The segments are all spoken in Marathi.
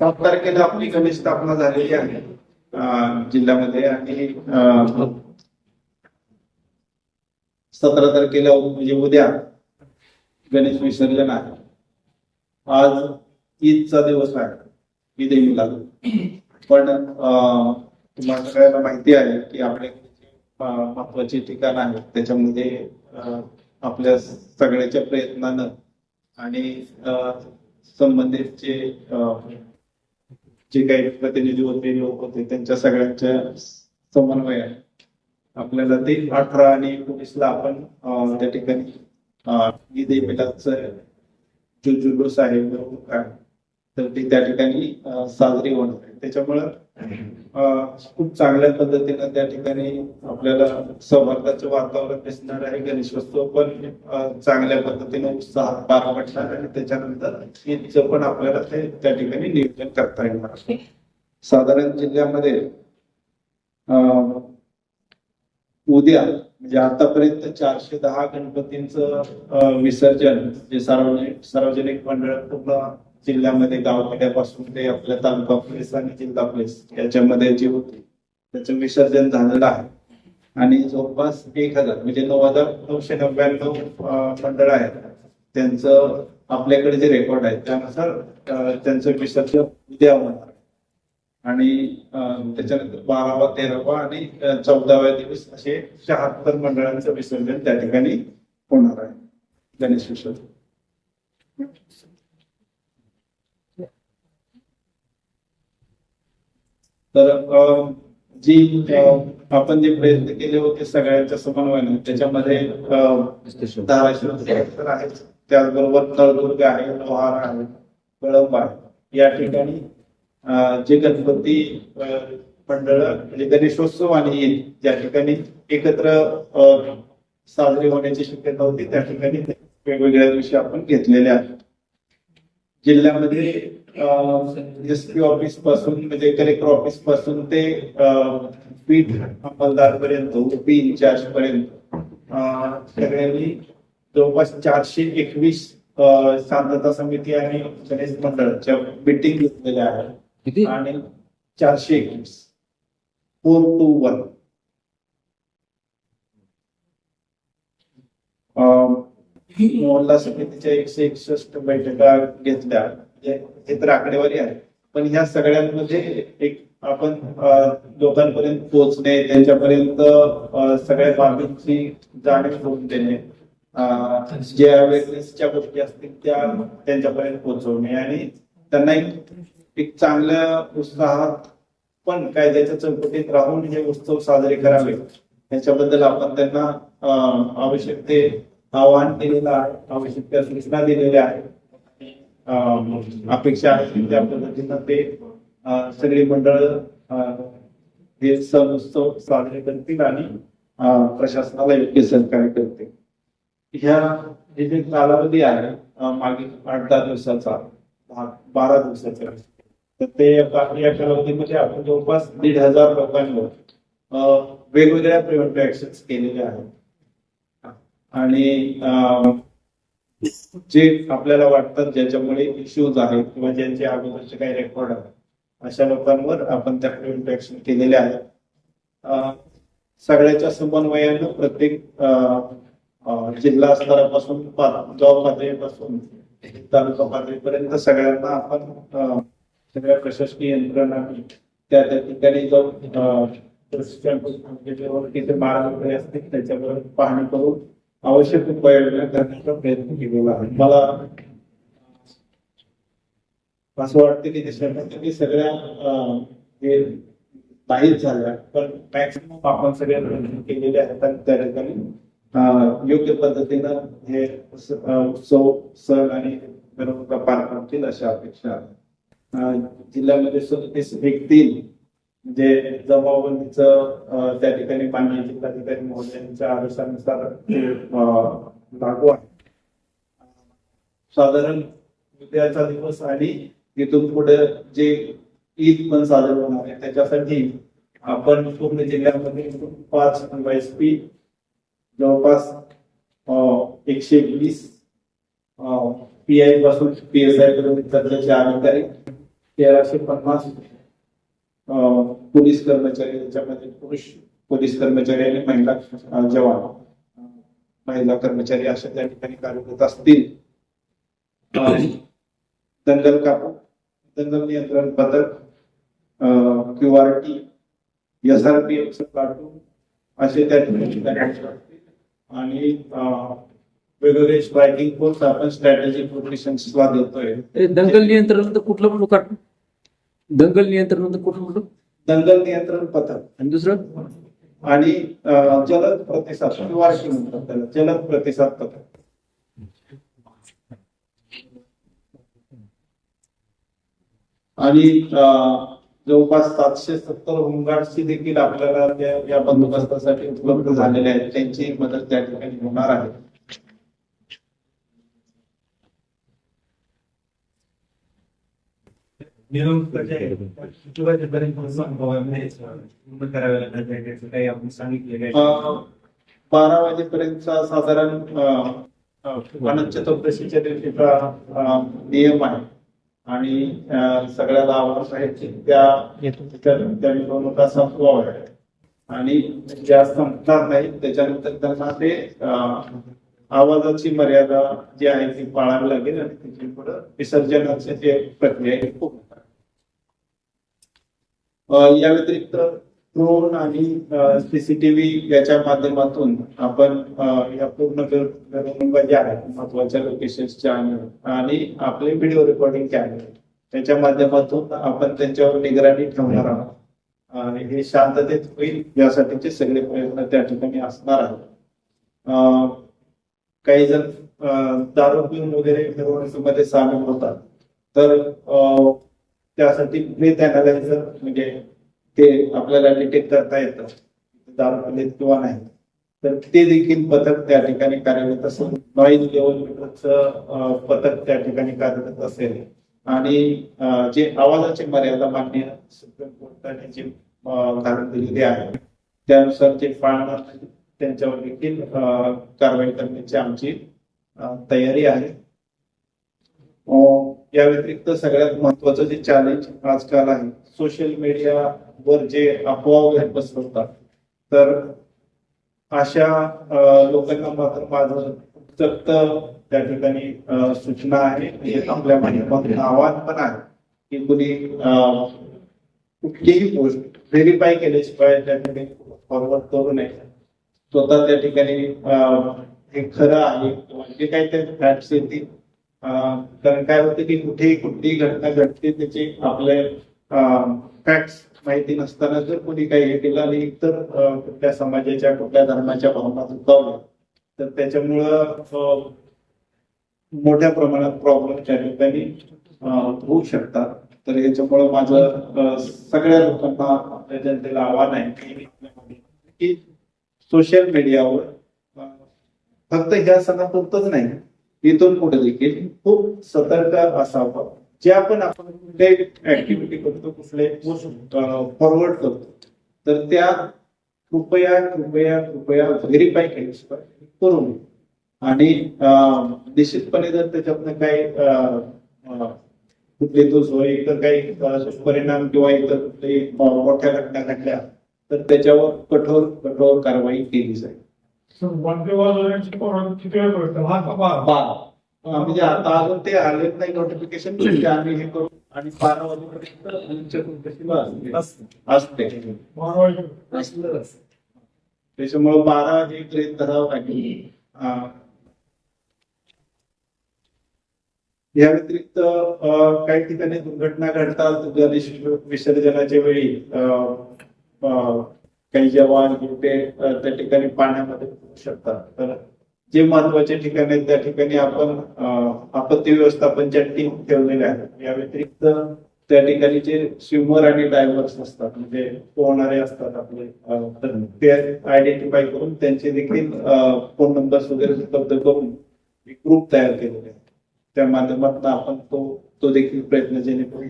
सात तारखेला आपली गणेश स्थापना झालेली आहे. जिल्ह्यामध्ये आणि सतरा तारखेला म्हणजे उद्या गणेश विसर्जन आहे. आज ईदचा दिवस आहे. ईद येऊ लागलो पण अं, तुम्हाला सगळ्यांना माहिती आहे की आपले महत्त्वाचे ठिकाण आहे. त्याच्यामध्ये आपल्या सगळ्याच्या प्रयत्नानं आणि संबंधितचे जे काही प्रतिनिधी होते लोक होते त्यांच्या सगळ्यांच्या समन्वय आपल्याला ते अठरा आणि एकोणीसला आपण त्या ठिकाणी जो जुलूस आहे मिरवणूक तर ती त्या ठिकाणी साजरी होणार आहे. त्याच्यामुळं खूप चांगल्या पद्धतीनं त्या ठिकाणी आपल्याला सौहार्दाचं वातावरण दिसणार आहे. गणेशोत्सव पण चांगल्या पद्धतीने उत्साह पार पडणार आणि त्याच्यानंतर ईदचं पण आपल्याला ते त्या ठिकाणी नियोजन करता येणार साधारण जिल्ह्यामध्ये उद्या म्हणजे आतापर्यंत चारशे दहा गणपतींचं विसर्जन जे सार्वजनिक सार्वजनिक मंडळ पूर्ण जिल्ह्यामध्ये गावखेड्यापासून ते आपल्या तालुका पोलीस आणि जिल्हा पोलीस याच्यामध्ये जे होते त्याचं विसर्जन झालेलं आहे. आणि जवळपास एक हजार म्हणजे नऊ हजार नऊशे नव्याण्णव मंडळ आहेत. त्यांचं आपल्याकडे जे रेकॉर्ड आहे त्यानुसार त्यांचं विसर्जन उद्या होणार. आहे. आणि त्याच्यानंतर बारावा तेरावा आणि चौदाव्या दिवस असे शहात्तर मंडळांचं विसर्जन त्या ठिकाणी होणार आहे. गणेश विसर्जन. तर जी आपण जे प्रयत्न केले होते सगळ्यांच्या समन्वयाने त्याच्यामध्ये धाराशिव तर आहेच त्याचबरोबर नळदुर्ग आहे लोहार आहे कळंब आहे. या ठिकाणी जे गणपती मंडळ म्हणजे गणेशोत्सव आणि ज्या ठिकाणी एकत्र साजरी होण्याची शक्यता होती त्या ठिकाणी वेगवेगळ्या दिवशी आपण घेतलेले आहेत. जिल्ह्यामध्ये एस पी ऑफिसपासून म्हणजे कलेक्टर ऑफिसपासून ते पीठ अंमलदार पर्यंत ओपी इन्चार्ज पर्यंत. सगळ्यांनी जवळपास चारशे एकवीस शांतता समिती आणि गणेश मंडळाच्या मिटिंग घेतलेल्या आहेत. आणि चारशे एकवीस. फोर टू वन मोहल्ला समितीच्या एकशे एकसष्ट बैठका घेतल्या. म्हणजे हे तर आकडेवारी आहे. पण ह्या सगळ्यांमध्ये म्हणजे एक आपण लोकांपर्यंत पोहोचणे त्यांच्यापर्यंत सगळ्या बाबींची जाणीव करून देणे जे अवेअरनेसच्या गोष्टी असतील त्या त्यांच्यापर्यंत पोहोचवणे आणि त्यांना एक चांगल्या उत्साहात पण कायद्याच्या चौकटीत राहून हे उत्सव साजरे करावे. याच्याबद्दल आपण त्यांना आवश्यक ते आवाहन केलेलं आहे आवश्यक त्या सूचना दिलेल्या आहेत. अपेक्षा आहे त्या पद्धतीनं ते सगळी मंडळ हे सण उत्सव साजरे करतील आणि प्रशासनाला योग्य सहकार्य करतील. ह्या हे जे कालावधी आहे मागील आठ दहा दिवसाचा बारा दिवसाचा तर ते आता या कालावधीमध्ये आपण जवळपास दीड हजार लोकांवर वेगवेगळ्या प्रिव्हेंटिव्ह ऍक्शन केलेल्या आहेत. आणि जे आपल्याला वाटतात ज्याच्यामुळे इश्यूज आहेत किंवा ज्यांचे अगोदरचे काही रेकॉर्ड आहेत अशा लोकांवर आपण त्या प्रिव्हेंटिव्ह ऍक्शन केलेल्या आहेत सगळ्याच्या समन्वयानं प्रत्येक जिल्हा स्तरापासून जॉब गाव पातळीपासून तालुका पातळीपर्यंत सगळ्यांना आपण सगळ्या प्रशासकीय यंत्रणा त्या त्या ठिकाणी जाऊन प्रशिक्षण तिथे मार्ग वगैरे असतील त्याच्यावर पाहणी करून आवश्यक उपाययोजना करण्याचा प्रयत्न केलेला आहे. मला असं वाटतं की देशामध्ये सगळ्या हे नाहीच झाल्या पण मॅक्सिमम आपण सगळ्या प्रयत्न केलेले आहेत आणि त्या ठिकाणी योग्य पद्धतीनं हे उत्सव सण आणि मिरवणुका पार पडतील अशा अपेक्षा आहे. जिल्ह्यामध्ये सदतीस तीन म्हणजे जमावबंदीचं त्या ठिकाणी पाणी जिल्हाधिकारी महोदयांच्या आदेशानुसार ते, लागू आहे. साधारण उद्याचा दिवस आणि इथून पुढे जे ईद पण साजर होणार आहे त्याच्यासाठी आपण पूर्ण जिल्ह्यामध्ये पाच एस पी जवळपास एकशे वीस पी आयपासून पी एस आय पर्यंत अधिकारी तेराशे पन्नास पोलीस कर्मचारी याच्यामध्ये पुरुष पोलीस कर्मचारी आणि महिला जवान. महिला कर्मचारी अशा त्या ठिकाणी कार्यरत असतील. दंगल कापू दंगल नियंत्रण पथक Q R T S R P F platoon असे त्या ठिकाणी आणि वेगवेगळे स्ट्रायकिंग फोर्स आपण स्ट्रॅटेजी प्रोटेक्शन्सला देतोय. दंगल नियंत्रण तर कुठलं म्हणून का दंगल नियंत्रण तर कुठलं म्हणू दंगल नियंत्रण पथक. आणि दुसरं? आणि अं, जलद प्रतिसाद निवारकी म्हणतात त्याला जलद प्रतिसाद पथक. आणि अं, जवळपास सातशे सत्तर होमगार्डची देखील आपल्याला त्या- या बंदोबस्तासाठी उपलब्ध झालेले आहेत. त्यांची मदत त्या ठिकाणी होणार आहे किती वाजेपर्यंत अनुभव आहे म्हणजे, पूर्ण करावे लागणार आहे, त्याचं काही आपण सांगितले काय अं, बारा वाजेपर्यंतचा साधारण अनंत चतुर्दशीच्या दिवशीचा नियम आहे. आणि सगळ्याला आवाज आहे त्या त्या संपवाव आहे आणि ज्या संपणार नाही त्याच्यानंतर त्यांना ते आवाजाची मर्यादा जी आहे ती पाळावी लागेल आणि त्याची पुढे विसर्जनाची जे प्रक्रिया आहे या व्यतिरिक्त ड्रोन आणि सीसीटीव्ही याच्या माध्यमातून आपण या पूर्ण मिर- ज्या आहेत महत्त्वाच्या लोकेशन्सच्या आणि आणि आपले व्हिडिओ रेकॉर्डिंग कॅमेरे त्याच्या माध्यमातून आपण त्यांच्यावर निगराणी ठेवणार आहोत. आणि हे शांततेत होईल यासाठीचे सगळे प्रयत्न त्या ठिकाणी असणार आहेत. काही जण दारू पिऊन वगैरे मध्ये सामील होतात. तर त्यासाठी ब्रेथ अनालायझर म्हणजे ते आपल्याला डिटेक्ट करता येतं. दारू पिलेत किंवा नाही. तर ते देखील पथक त्या ठिकाणी कार्यरत असेल. नॉईज लेवल मीटरचं पथक त्या ठिकाणी कार्यरत असेल. आणि जे आवाजाची मर्यादा मान्य सुप्रीम कोर्टाने जे धारण दिलेली आहे त्यानुसार जे पाळणार त्यांच्यावर देखील कारवाई करण्याची आमची तयारी आहे. या व्यतिरिक्त सगळ्यात महत्वाचं जे चॅलेंज आजकाल आहे सोशल मीडियावर जे अफवा वगैरे पसरवतात तर अशा लोकांना मात्र माझं सक्त त्या ठिकाणी सूचना आहे. म्हणजे आपल्या माध्यमातून आव्हान पण आहे की कुणी कुठलीही पोस्ट व्हेरीफाय केल्याशिवाय त्या ठिकाणी फॉरवर्ड करू नये. स्वतः त्या ठिकाणी हे खरं आहे. म्हणजे काही ते फॅक्ट्स येतील कारण काय होतं की कुठेही कुठली घटना घडते त्याची आपले फॅक्ट्स माहिती नसताना जर कोणी काही हे केलं आणि इतर कुठल्या समाजाच्या कुठल्या धर्माच्या भावना दुखावल्या तर त्याच्यामुळं मोठ्या प्रमाणात प्रॉब्लेम त्या ठिकाणी होऊ शकतात. तर याच्यामुळं माझं सगळ्या लोकांना आपल्या जनतेला आव्हान आहे की सोशल मीडियावर फक्त ह्या सणापुरतच नाही तिथून पुढे देखील खूप सतर्क असावं. जे आपण आपण कुठले ऍक्टिव्हिटी करतो कुठले फॉरवर्ड करतो तर त्या कृपया कृपया कृपया व्हेरीफाय केल्याशिवाय करू नये आणि निश्चितपणे जर त्याच्यातनं काही कुठले दोष होय इतर काही परिणाम किंवा इतर कुठले मोठ्या घटना घडल्या तर त्याच्यावर कठोर कठोर कारवाई केली जाईल. वंदे वाजवण्याची पोरं किती वेळ पडतं हा बारा म्हणजे आता अजून ते आलेत नाही नोटिफिकेशन आम्ही हे करू. आणि बारा वाजेपर्यंत असते. त्याच्यामुळे बारा हे ट्रेन धरावं लागेल. या व्यतिरिक्त काही ठिकाणी दुर्घटना घडतात गणेश विसर्जनाच्या वेळी काही जवान ते त्या ठिकाणी पाण्यामध्ये शकतात. तर जे महत्त्वाचे ठिकाण आहेत त्या ठिकाणी आपण आपत्ती व्यवस्थापनच्या टीम ठेवलेल्या आहेत या व्यतिरिक्त त्या ठिकाणी जे स्विमर आणि डायव्हर्स असतात म्हणजे पोहणारे असतात आपले तर ते आयडेंटिफाय करून त्यांचे देखील फोन नंबर्स वगैरे उपलब्ध करून एक ग्रुप तयार केलेले आहे त्या माध्यमातून आपण तो तो देखील प्रयत्न जेणेकरून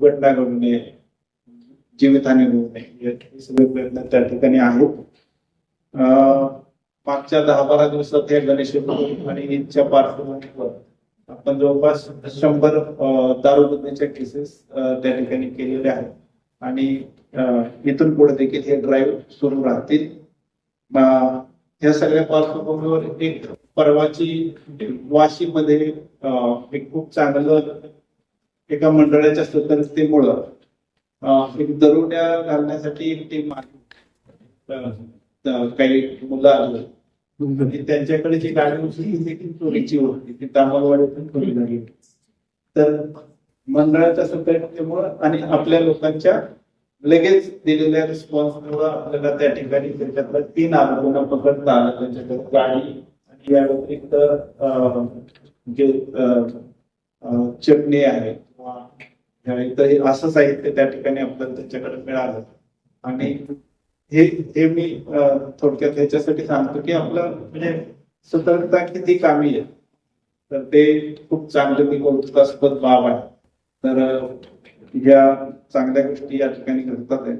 घटना घडू नये. जीवितहानी होऊ नये. हे सगळे प्रयत्न त्या ठिकाणी आहेत. मागच्या दहा बारा दिवसात या गणेश आणि ईदच्या पार्श्वभूमीवर आपण जवळपास शंभर दारूबंदीच्या केसेस त्या ठिकाणी केलेल्या आहेत. आणि इथून पुढे देखील हे ड्राईव्ह सुरू राहतील. ह्या या सगळ्या पार्श्वभूमीवर एक परवाची वाशीमध्ये एक खूप चांगलं एका मंडळाच्या सतर्कतेमुळं एक दरोड्या घालण्यासाठी एक टीम आली. काही मुलं आली. आणि त्यांच्याकडे जी गाडी होती देखील चोरीची होती. ती तांबलवाडीतून चोरी झाली. तर मंडळाच्या सतर्कतेमुळं आणि आपल्या लोकांच्या लगेच दिलेल्या रिस्पॉन्समुळं आपल्याला त्या ठिकाणी त्याच्यातल्या तीन आरोपींना पकडता आलं. त्यांच्याकडे गाडी आणि या व्यतिरिक्त जे चटणी आहे किंवा या असं साहित्य त्या ठिकाणी आपल्याला त्यांच्याकडे मिळालं. आणि हे हे मी थोडक्यात ह्याच्यासाठी सांगतो की आपलं म्हणजे सतर्कता किती कामी आहे. तर ते खूप चांगलं मी कौतुकास्पद बाब आहे. तर या चांगल्या गोष्टी या ठिकाणी घडतात आहे.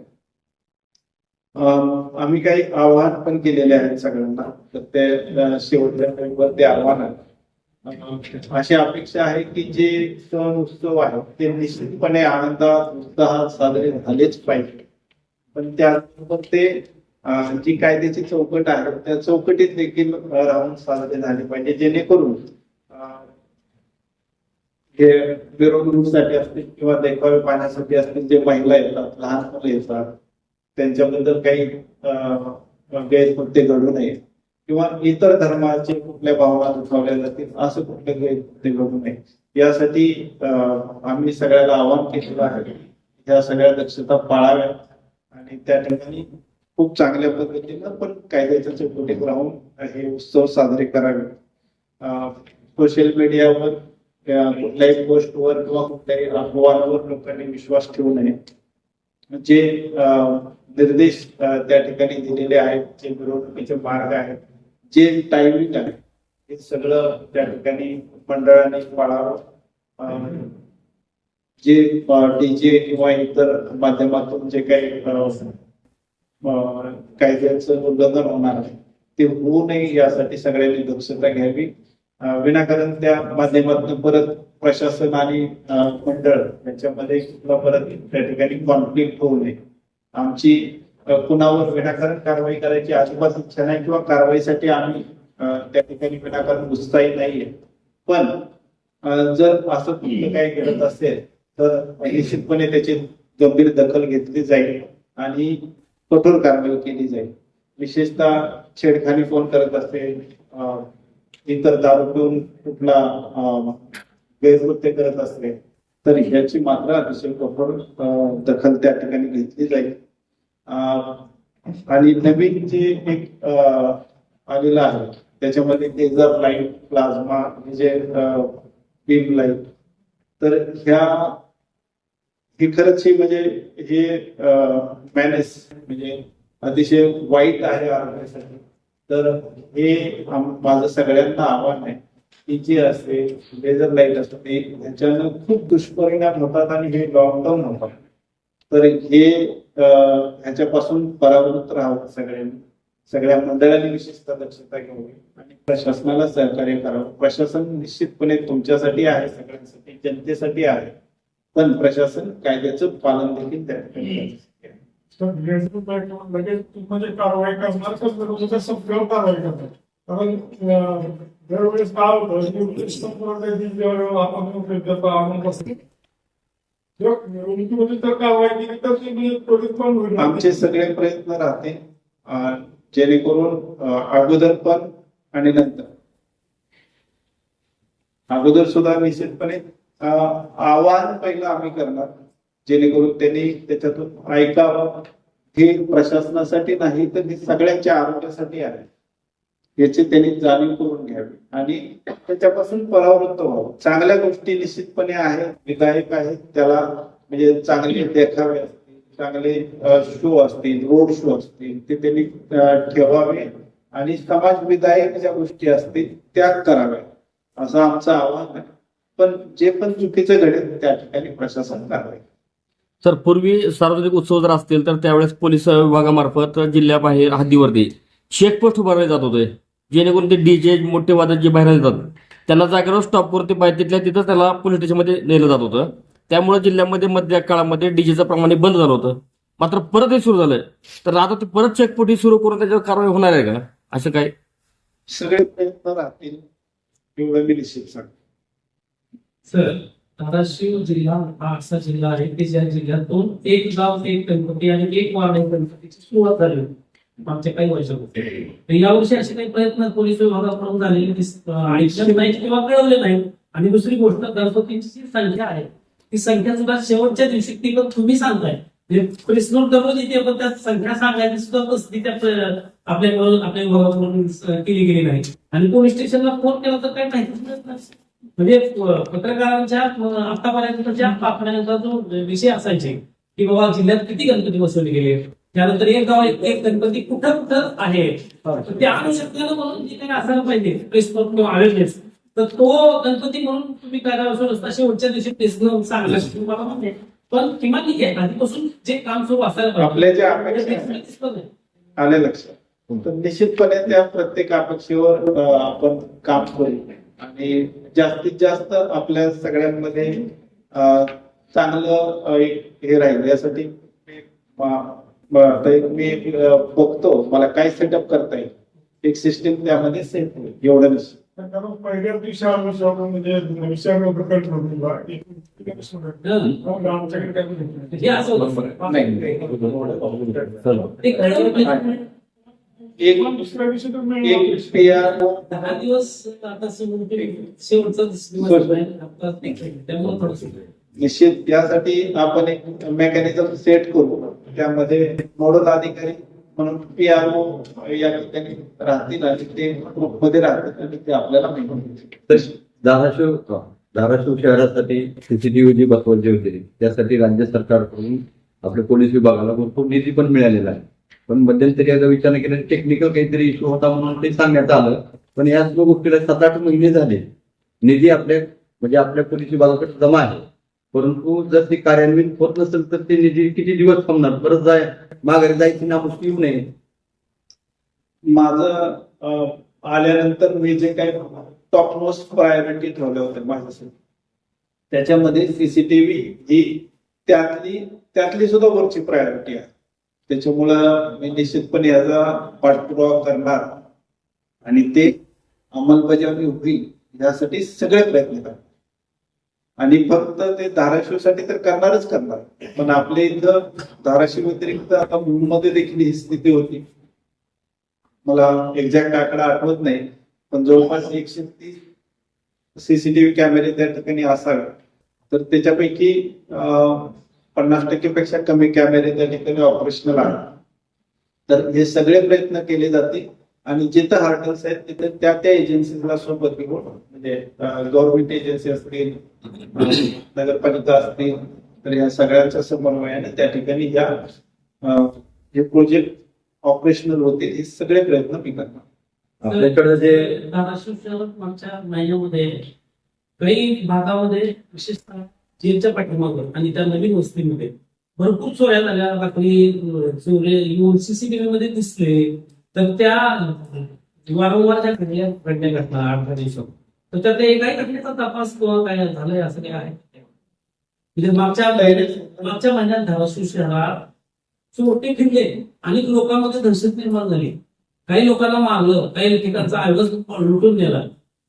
आम्ही काही आव्हान पण केलेले आहेत सगळ्यांना. तर ते शेवटच्या ते आव्हान आहे. अशी अपेक्षा आहे की जे सण उत्सव आहे ते निश्चितपणे आनंदात उत्साहात साजरे झालेच पाहिजे. पण त्याबरोबर ते जी कायद्याची चौकट आहे त्या चौकटीत देखील राहून साजरे झाले पाहिजे. जेणेकरून जे हे मिरवणुकीसाठी असतील किंवा देखावे पाहण्यासाठी असतील जे महिला येतात लहान मुलं येतात त्यांच्याबद्दल काही गैरकृत्य घडू नये किंवा इतर धर्माचे कुठल्या भावना दुखावल्या जातील असं कुठले गैरकृत्य घडू नये. यासाठी आम्ही सगळ्याला आवाहन केलेलं आहे ह्या सगळ्या दक्षता पाळाव्या आणि त्या ठिकाणी खूप चांगल्या पद्धतीनं पण कायद्याच्या चौकटीत राहून हे उत्सव साजरे करावे. सोशल मीडियावर कुठल्याही पोस्टवर किंवा कुठल्याही अफवांवर लोकांनी विश्वास ठेवू नये. जे निर्देश त्या ठिकाणी दिलेले आहेत जे मिरवणुकीचे मार्ग आहेत जे टायमिंग आहे हे सगळं त्या ठिकाणी मंडळाने पाळावं. जे डीजे किंवा इतर माध्यमातून जे काही कायद्याचं उल्लंघन होणार आहे ते होऊ नये यासाठी सगळ्यांनी दक्षता घ्यावी. विनाकारण त्या माध्यमातून परत प्रशासन आणि मंडळ यांच्यामध्ये परत त्या ठिकाणी कॉन्फ्लिक्ट होऊ नये. आमची कुणावर विनाकारण कारवाई करायची अजिबात इच्छा नाही किंवा कारवाईसाठी आम्ही त्या ठिकाणी विनाकारण उत्साही नाहीये. पण जर असं कुठलं काही घडत असेल तर निश्चितपणे त्याची गंभीर दखल घेतली जाईल आणि कठोर कारवाई केली जाईल. विशेषतः छेडखानी फोन करत असेल इतर दारू पिऊन कुठला गैरकृत्य करत असेल तर ह्याची मात्र अतिशय कठोर दखल त्या ठिकाणी घेतली जाईल. आणि नवीन जे एक आलेलं आहे. त्याच्यामध्ये लेझर लाइट प्लाझ्मा म्हणजे बीम लाइट तर ह्या हे खरंच हे म्हणजे हे मॅनेस म्हणजे अतिशय वाईट आहे आरोग्यासाठी. तर हे माझं सगळ्यांना आव्हान आहे की जे असते लेझर लाइट असते ह्याच्यानं खूप दुष्परिणाम होतात आणि हे लॉकडाऊन होतात. तर हे ह्याच्यापासून परावृत्त राहावं सगळ्यांनी. सगळ्या मंडळांनी विशेषतः दक्षता घ्यावी आणि प्रशासनाला सहकार्य करावं. प्रशासन निश्चितपणे तुमच्यासाठी आहे सगळ्यांसाठी जनतेसाठी आहे. पण प्रशासन कायद्याचं पालन देखील त्या ठिकाणी लगेच म्हणजे कारवाई करणार का? विरोधाच्या सगळं कारवाई करणार. कारण अं, दरवेळेस काय होतं आपण आमचे सगळे प्रयत्न राहते जेणेकरून अगोदर पण आणि नंतर. अगोदर सुद्धा निश्चितपणे आवाहन पहिलं आम्ही करणार जेणेकरून त्यांनी त्याच्यातून ऐकावं. हे प्रशासनासाठी नाही तर हे सगळ्यांच्या आरोग्यासाठी आहे. याची त्यांनी जाणीव करून घ्यावी. आणि त्याच्यापासून परावृत्त व्हावं. चांगल्या गोष्टी निश्चितपणे आहेत. विधायक आहेत. त्याला म्हणजे चांगले देखावे असतील चांगले शो असतील रोड शो असतील ते त्यांनी ठेवावे. आणि समाज विधायक ज्या गोष्टी असतील त्या कराव्या असं आमचं आव्हान आहे. पण जे पण चुकीचं घडेल त्या ठिकाणी प्रशासन कारवाई सर पूर्वी सार्वजनिक उत्सव जर असतील तर त्यावेळेस पोलीस विभागामार्फत जिल्ह्याबाहेर हद्दीवरती चेकपोस्ट उभारले जात होते. जेणेकरून ते डीजे मोठे वादक जे बाहेर येतात त्यांना जागेवर स्टॉपवरती पाहिजे तिथल्या तिथं त्याला पोलीस स्टेशनमध्ये नेलं जात होतं. त्यामुळे जिल्ह्यामध्ये मध्य काळामध्ये डीजेचं प्रमाण हे बंद झालं होतं. मात्र परत हे सुरू झालंय. तर आता ते परत चेकपोटी सुरू करून त्याच्यावर कारवाई होणार आहे का? असं काय? सगळे प्रयत्न राहतील. एवढं मी निश्चित सर धाराशिव जिल्हा हा असा जिल्हा आहे की ज्या जिल्ह्यातून एक गाव एक गणपती आणि एक एक गणपतीची सुरुवात झाली होती. मागच्या काही वर्षापूर्वी तर यावर्षी असे काही प्रयत्न पोलीस विभागाकडून झालेले ऐकले नाहीत किंवा कळवले नाहीत आणि दुसरी गोष्ट गणपतीची जी संख्या आहे ती संख्या सुद्धा शेवटच्या दिवशी ती पण तुम्ही सांगताय. म्हणजे प्रेस नोट दररोज येते पण त्यात संख्या सांगायची सुद्धा तसली त्या आपल्या आपल्या विभागाकडून केली गेली नाही. आणि पोलीस स्टेशनला फोन केला तर काही माहितीच मिळत नाही. म्हणजे पत्रकारांच्या आतापर्यंतच्या पाकण्याचा जो विषय असायचे की बाबा जिल्ह्यात किती गणपती बसवले गेले? त्यानंतर एक गाव एक एक गणपती कुठं कुठं आहे? तर त्या अनुषंगानं म्हणून जे काही असायला पाहिजे प्रेस किंवा अवेअरनेस तर तो गणपती म्हणून तुम्ही नसता शेवटच्या दिवशी प्रेस सांगला तुम्हाला म्हणते पण किमान हे आधीपासून जे काम सुरू असायला पाहिजे. आले लक्षात. तर निश्चितपणे त्या प्रत्येक अपेक्षेवर आपण काम करू. आणि जास्तीत जास्त आपल्या सगळ्यांमध्ये चांगलं एक हे राहील. यासाठी एक मी बघतो मला काय सेटअप करता येईल. एक सिस्टीम त्यामध्ये सेट होईल एवढं निश्चित कारण पहिल्या दिवशी म्हणजे. एक- दुसऱ्या दिवशी दहा दिवस आता शेवटचा निश्चित. यासाठी आपण एक मेकॅनिझम सेट करू. त्यामध्ये नोडल अधिकारी म्हणून पी आर ओ या ठिकाणी राहतील आणि ते ग्रुपमध्ये राहतील आणि ते आपल्याला धाराशिव धाराशिव शहरासाठी सीसीटीव्ही जी बसवायची होती त्यासाठी राज्य सरकारकडून आपल्या पोलीस विभागाला भरपूर निधी पण मिळालेला आहे. पण मध्यंतरी याचा विचार केला टेक्निकल काहीतरी इश्यू होता म्हणून ते सांगण्यात आलं. पण या सर्व गोष्टीला सात आठ महिने झाले. निधी आपल्या म्हणजे आपल्या पोलीस विभागाकडे जमा आहे. परंतु जर ते कार्यान्वित होत नसेल तर ते निधी किती दिवस थांबणार? परत जाय माघारी जायची नामुष्की येऊ नये. माझं आल्यानंतर मी जे काही टॉप मोस्ट प्रायोरिटी ठेवल्या होत्या माझ्यासाठी. त्याच्यामध्ये सीसीटीव्ही ही त्यातली त्यातली सुद्धा वरची प्रायोरिटी आहे. त्याच्यामुळं मी निश्चितपणे याचा पाठपुरावा करणार. आणि ते अंमलबजावणी होईल यासाठी सगळे प्रयत्न करणार. आणि फक्त ते धाराशिवसाठी तर करणारच करणार. पण आपल्या इथं धाराशिव व्यतिरिक्त आता मुंबईमध्ये देखील ही स्थिती होती. मला एक्झॅक्ट आकडा आठवत नाही पण जवळपास एकशे तीस सीसीटीव्ही कॅमेरे त्या ठिकाणी असावे. तर त्याच्यापैकी पन्नास पन्नास टक्केपेक्षा कमी कॅमेरे त्या ठिकाणी ऑपरेशनल आहेत. तर हे सगळे प्रयत्न केले जातील. आणि जिथं हार्डल्स आहेत तिथे त्या त्या एजन्सीला सोबत घेऊन म्हणजे गव्हर्नमेंट एजन्सी असतील नगरपालिका असतील तर या सगळ्यांच्या समन्वयाने त्या ठिकाणी या हे प्रोजेक्ट ऑपरेशनल होतील हे सगळे प्रयत्न मी करणार. आपल्याकडे जे धाराशिव शहर मागच्या महिन्यामध्ये काही भागामध्ये विशेषतः जेलच्या पाठीमागं आणि त्या नवीन वस्तीमध्ये भरपूर चोऱ्या झाल्या रात्री चोरे येऊन सीसीटीव्ही मध्ये दिसले तर त्या वारंवार ज्या घडल्या घडल्या घटना दिवसात तर त्या त्या एकाही घटनेचा तपास किंवा काय झालंय असं काय आहे? म्हणजे मागच्या मागच्या महिन्यात धाराशिव शहरात चोरटे फिरले आणि लोकांमध्ये दहशत निर्माण झाली. काही लोकांना मारलं काही ठिकाणचा आयोगच लुटून नेला.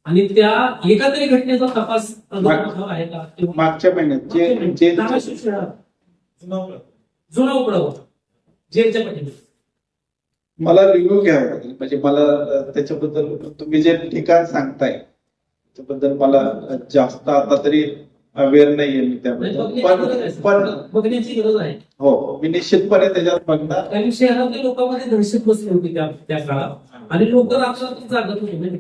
आणि त्या एका तरी घटनेचा तपास आहे का? मागच्या महिन्यात धाराशिव शहरात. जुना उघडा होता. जेलच्या पाठीमागे मला रिव्ह्यू घ्यावा लागेल म्हणजे मला त्याच्याबद्दल तुम्ही जे ठिकाण सांगताय त्याबद्दल मला जास्त आता तरी अवेअर नाहीये मी त्याबद्दल. पण पण बघण्याची गरज आहे. हो मी निश्चितपणे त्याच्यात बघणार. शहरातल्या लोकांमध्ये दहशत बसली होती त्या काळात. आणि लोक रात्र जागत होते म्हणजे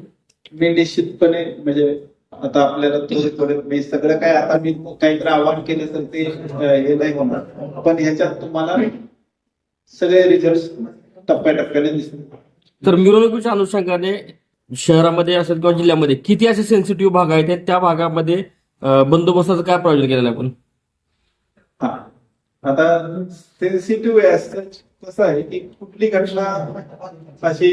मी निश्चितपणे म्हणजे आता आपल्याला थोडे थोडे मी सगळं काय आता मी काहीतरी आव्हान केले तर ते हे नाही होणार. पण ह्याच्यात तुम्हाला सगळे रिझल्ट टप्प्याटप्प्याने दिसतील तर मिरवणुकीच्या अनुषंगाने शहरामध्ये असेल किंवा जिल्ह्यामध्ये किती असे सेन्सिटिव्ह भाग आहेत त्या भागामध्ये बंदोबस्ताचं काय प्रयोजन केलेलं आपण? हा. आता सेन्सिटिव्ह कसं आहे की कुठली घटना अशी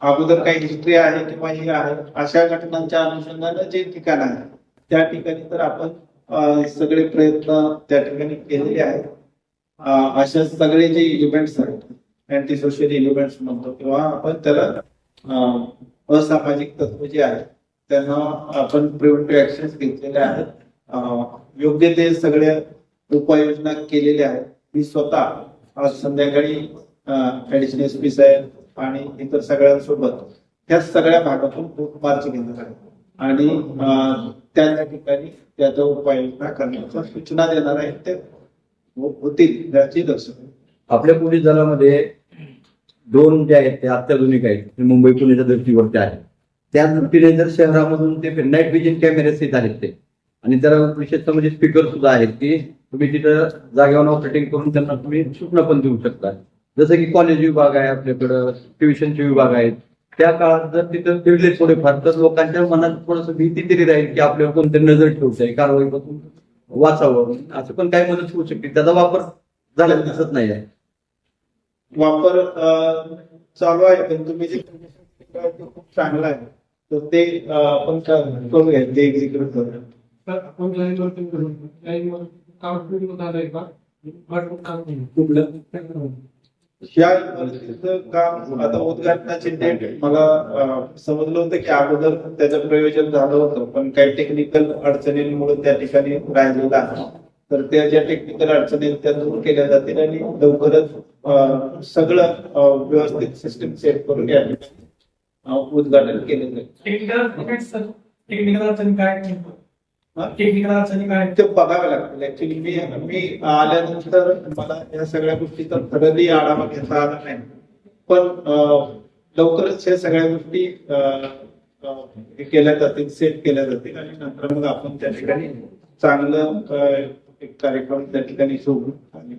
अगोदर काही हिस्ट्री आहे किंवा हे आहे अशा घटनांच्या अनुषंगानं जे ठिकाण आहे त्या ठिकाणी तर आपण सगळे प्रयत्न त्या ठिकाणी केलेले आहेत. अशा सगळे जे इलिमेंट्स आहेत. अँटी सोशल इलिमेंट्स म्हणतो किंवा आपण त्याला असामाजिक तत्व जे आहेत त्यांना आपण प्रिव्हेंटिव्ह ऍक्शन घेतलेले आहेत. योग्य ते सगळ्या उपाययोजना केलेल्या आहेत. मी स्वतः आज संध्याकाळी ऍडिशनल एस पी साहेब आणि इतर सगळ्यांसोबत ह्या सगळ्या भागातून मार्च घेणार आहे. आणि त्या त्या ठिकाणी त्याच्या उपाययोजना करण्याच्या सूचना देणार आहेत ते होतील याची दर्शन आपल्या पोलीस दलामध्ये दोन जे आहेत ते अत्याधुनिक आहेत मुंबई पुण्याच्या धर्तीवरती आहेत. त्या दृष्टीने जर शहरामधून ते नाईट विजन कॅमेरे स्थित आहेत ते. आणि त्याला विशेषतः म्हणजे स्पीकर सुद्धा आहेत की तुम्ही तिथं जागेवर ऑपरेटिंग करून त्यांना तुम्ही सूचना पण देऊ शकता. जसं की कॉलेज विभाग आहे आपल्याकडं ट्युशनचे विभाग आहेत. त्या काळात जर तिथं फिरले थोडेफार तर लोकांच्या मनात थोडस भीती तरी राहील की आपल्यावर कोणतरी नजर ठेवतंय कारवाईपासून वाचावं असं पण काही मदत होऊ शकते त्याचा वापर झालेला दिसत नाही आहे वापर चालू आहे पण तुम्ही जे खूप चांगलं आहे तर ते आपण क- करूया ते एक्झिक्यूट करूया तर आपण लाईन वरती करू लाईन वर काम. कुठलं ह्या काम आता उद्घाटनाची डेट मला समजलं होतं की अगोदर त्याचं प्रयोजन झालं होतं पण काही टेक्निकल अडचणींमुळे त्या ठिकाणी राहिलेलं आहे. तर त्या ज्या टेक्निकल अडचणी त्या दूर केल्या जातील आणि लवकरच सगळं व्यवस्थित सिस्टम सेट करून या ठिकाणी उद्घाटन केलं जाईल. टेक्निकल अडचणी काय टेक्निकल अडचणी काय? ते बघावे लागतील ऍक्च्युली मी मी आल्यानंतर मला या सगळ्या गोष्टीचा थरली आढावा घेता आला नाही. पण लवकरच या सगळ्या गोष्टी केल्या जातील सेट केल्या जातील आणि नंतर मग आपण त्या ठिकाणी चांगलं एक कार्यक्रम त्या ठिकाणी शोधू आणि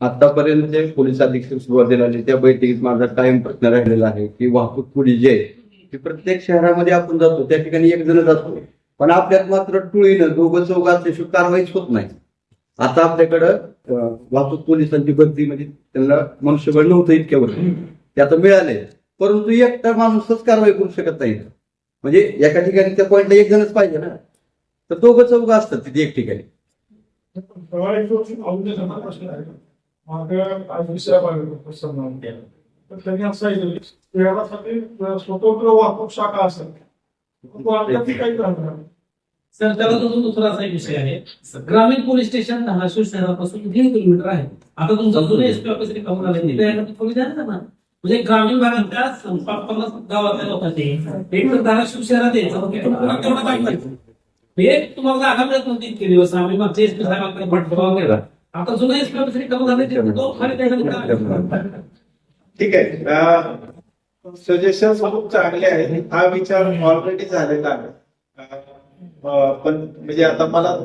आतापर्यंत जे पोलीस अधीक्षक सुरुवातीला आले त्या बैठकीत माझा कायम प्रश्न राहिलेला आहे की वाहतूक पोलीस जे आहे ते प्रत्येक शहरामध्ये आपण जातो त्या ठिकाणी एक जण जातो पण आपल्यात मात्र टुळीनं दोघं चौघ असल्याशिवाय कारवाईच होत नाही. आता आपल्याकडं वाहतूक पोलिसांची बदली म्हणजे त्यांना मनुष्यबळ नव्हतं इतक्या वर्ष ते आता मिळाले. परंतु एकटा माणूसच कारवाई करू शकत नाही. म्हणजे एका ठिकाणी त्या पॉईंटला एक जणच पाहिजे ना. तर दोघं चौघ असतात तिथे एक ठिकाणी. त्यांनी असं शहरासाठी स्वतंत्र वाहतूक शाखा असेल. काही सर त्याला तो दुसरा असा एक विषय आहे. ग्रामीण पोलीस स्टेशन धाराशिव शहरापासून दीड किलोमीटर आहे. आता तुमचं जुने एसपी ऑफिस तिथे यासाठी थोडी द्या ना. म्हणजे ग्रामीण भागातल्या पाच पन्नास गावातल्या लोकांचे. एक तर धाराशिव शहरात यायचं? हे तुम्हाला जागा मिळत नव्हती इतके दिवस आम्ही मागच्या एसपी साहेबांकडे पाठपुरावा केला आता जुने एसपी ऑफिस त्यासाठी काय? ठीक आहे. सजेशन खूप चांगले आहेत. हा विचार ऑलरेडी झालेला आहे. पण म्हणजे आता मला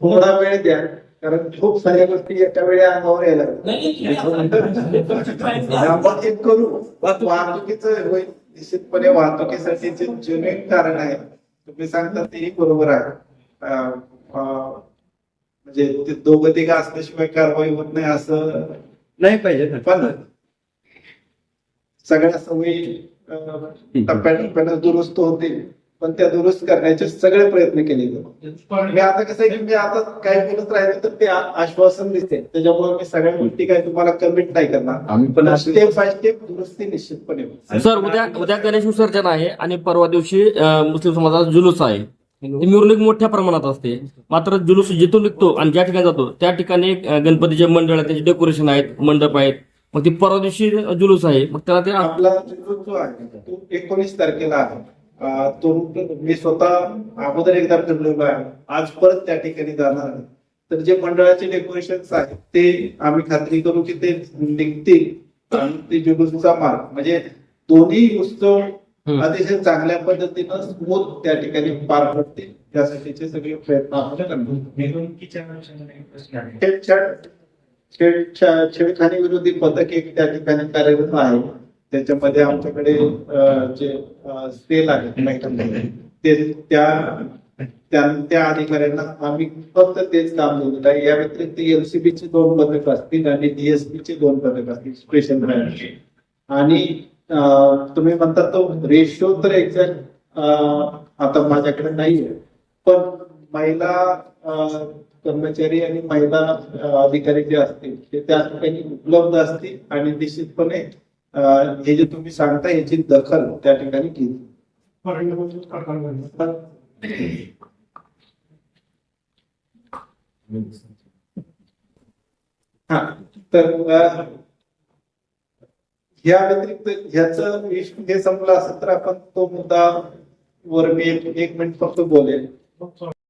थोडा वेळ द्या कारण खूप साऱ्या गोष्टी एका वेळी अंगावर यायला आपण ते करू. वाहतुकीचं होईल निश्चितपणे वाहतुकीसाठी जे जेन्युइन कारण आहे तुम्ही सांगता तेही बरोबर आहे. म्हणजे ते दोघं तिघं असल्याशिवाय कारवाई होत नाही असं नाही पाहिजे पण सगळ्या सवयी टप्प्याटप्प्यानं दुरुस्त होतील. पण त्या दुरुस्त करण्याचे सगळे प्रयत्न केले मी आता कसं आहे की मी आता काय बोलत राहिले तर ते आश्वासन दिसते. त्याच्यामुळे मी सगळ्या गोष्टी काय तुम्हाला कमिट नाही करणार. आम्ही पण स्टेप बाय स्टेप दुरुस्ती निश्चितपणे. सर उद्या उद्या गणेश विसर्जन आहे आणि परवा दिवशी मुस्लिम समाजाचा जुलूस आहे. ही मिरवणूक मोठ्या प्रमाणात असते. मात्र जुलूस जिथून निघतो आणि ज्या ठिकाणी जातो त्या ठिकाणी गणपतीचे मंडळ आहे त्याचे डेकोरेशन आहेत मंडप आहेत. मग ती परवा दिवशी जुलूस आहे. मग त्याला ते आपला जो जो आहे तो एकोणीस तारखेला आहे. तो मी स्वतः अगोदर एकदा ठरलेलो आहे आज परत त्या ठिकाणी जाणार आहे तर जे मंडळाचे डेकोरेशन आहेत ते आम्ही खात्री करू की ते निघतील आणि ते जुलूसचा मार्ग म्हणजे दोन्ही उत्सव. अतिशय चांगल्या पद्धतीनं स्मूथ त्या ठिकाणी पार पडतील यासाठीचे सगळे प्रयत्न आपण छेडखानी विरोधी पथक एक त्या ठिकाणी कार्यरत आहे त्याच्यामध्ये आमच्याकडे जे सेल आहेत ते त्या त्या- अधिकाऱ्यांना आम्ही फक्त तेच काम दिलेलं आहे या व्यतिरिक्त एलसीबीचे दोन पथक असतील आणि डीएसपीचे दोन पथक असतील स्पेशल आणि तुम्ही म्हणता तो रेशो तर एक्झॅक्ट आता माझ्याकडे नाहीये. पण महिला कर्मचारी आणि महिला अधिकारी जे असतील ते त्या ठिकाणी उपलब्ध असतील आणि निश्चितपणे हे जे तुम्ही सांगता याची दखल त्या ठिकाणी सरकारकडनं. हा तर या व्यतिरिक्त ह्याचं हे संपलं असेल तर आपण तो मुद्दा वर मी एक मिनिट फक्त बोलेल चांगलं.